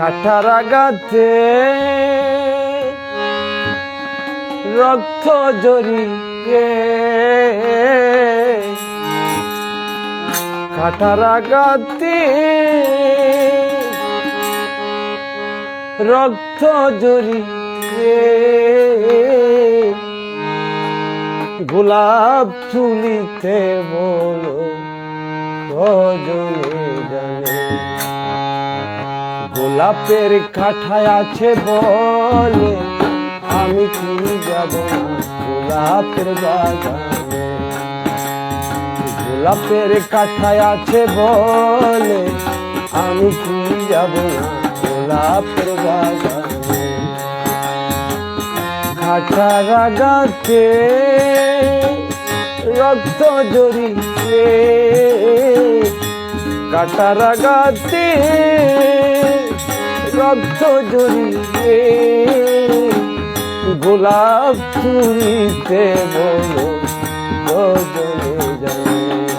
কাটার আগাতে রক্ত জড়িয়ে কাটার আগাতে রক্ত জড়িয়ে গোলাপ তুলিতে বলো রজনী জানে গোলাপের কাঠায় আছে বলে, আমি কি যাব গোলাপের বাগানে? গোলাপের কাঠায় আছে বলে, আমি কি যাব গোলাপের বাগানে? কাঠা রাগাতে রক্ত জড়িয়ে কাটা রাগাতে রক্ত জড়িয়ে গোলাপ ফুলিতে বলো রজনী জানে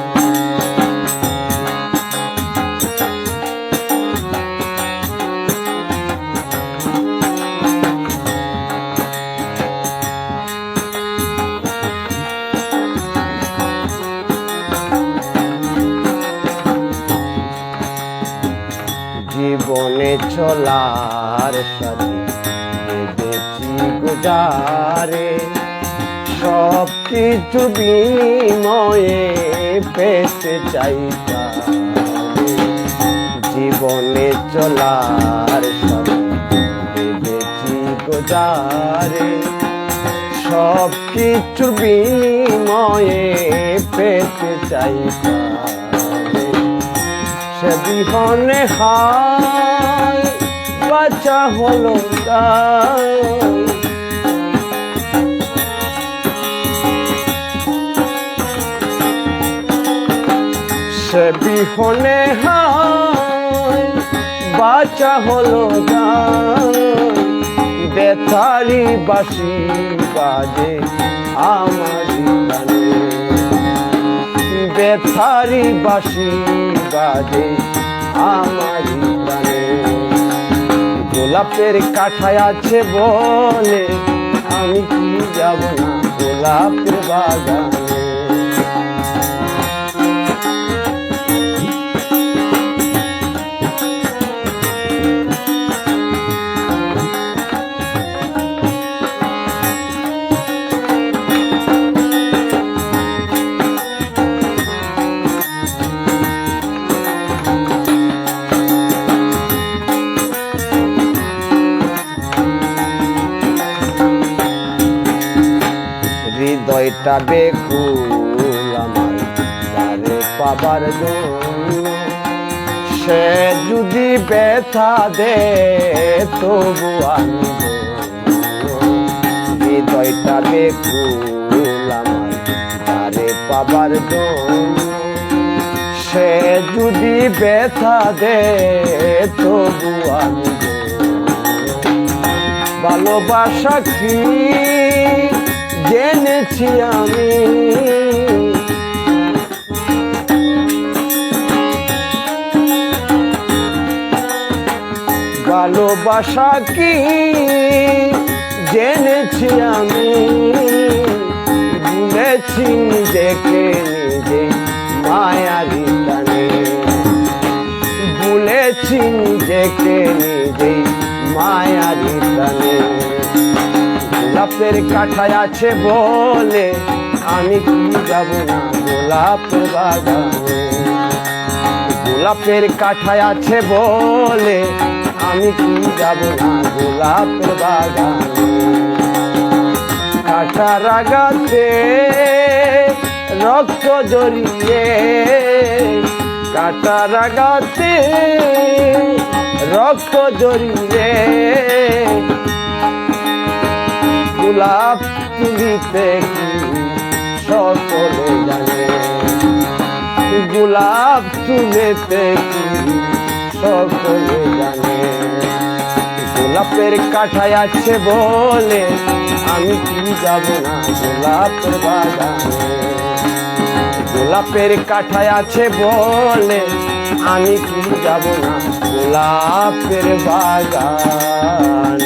চলার সাথে বেঁচেছি গোজারে সব কিছু বিনিময়ে পেতে চাই তারে। জীবনে চলার সাথে গোজারে সব কিছু বিনিময়ে পেতে চাই সে বিহনে হায় বাচ্চা হলো তাই। সে বিহনে হায় বাচ্চা হলো তাই। বেতারি বাসি বাজে আমার বেথারি বাসি বাজে আমার গোলাপের কাঠায় আছে বলে আমি কি যাব না গোলাপের বাগানে? হৃদয়টা বেকুল আমার পাবার সে যদি ব্যথা দে, তবু আমি। হৃদয়টা বেকুল আমার পাবার সে যদি ব্যথা দে, তবু আমি ভালোবাসা কি জেনেছি আমি। ভালোবাসা কি? জেনেছি আমি। ভুলেছি নিজেকে নিজে মায়ারি টানে। ভুলেছি নিজেকে নিজে মায়ারি টানে। গোলাপের কাঠায় আছে বলে, আমি কি যাব না গোলাপের বাগানে? গোলাপের কাঠায় আছে বলে, আমি কি যাব না গোলাপের বাগানে? কাঠা রাগাতে রক্ত জড়িয়ে কাটা রাগাতে রক্ত জড়িয়ে গোলাপ তুলিতে কি সকলে জানে গোলাপ তুলেতে কি সকলে জানে গোলাপের কাঠায় আছে বলে আমি কি যাব না গোলাপের বাগানে? গোলাপের কাঠায় আছে বলে আমি কি যাব না গোলাপের বাগান?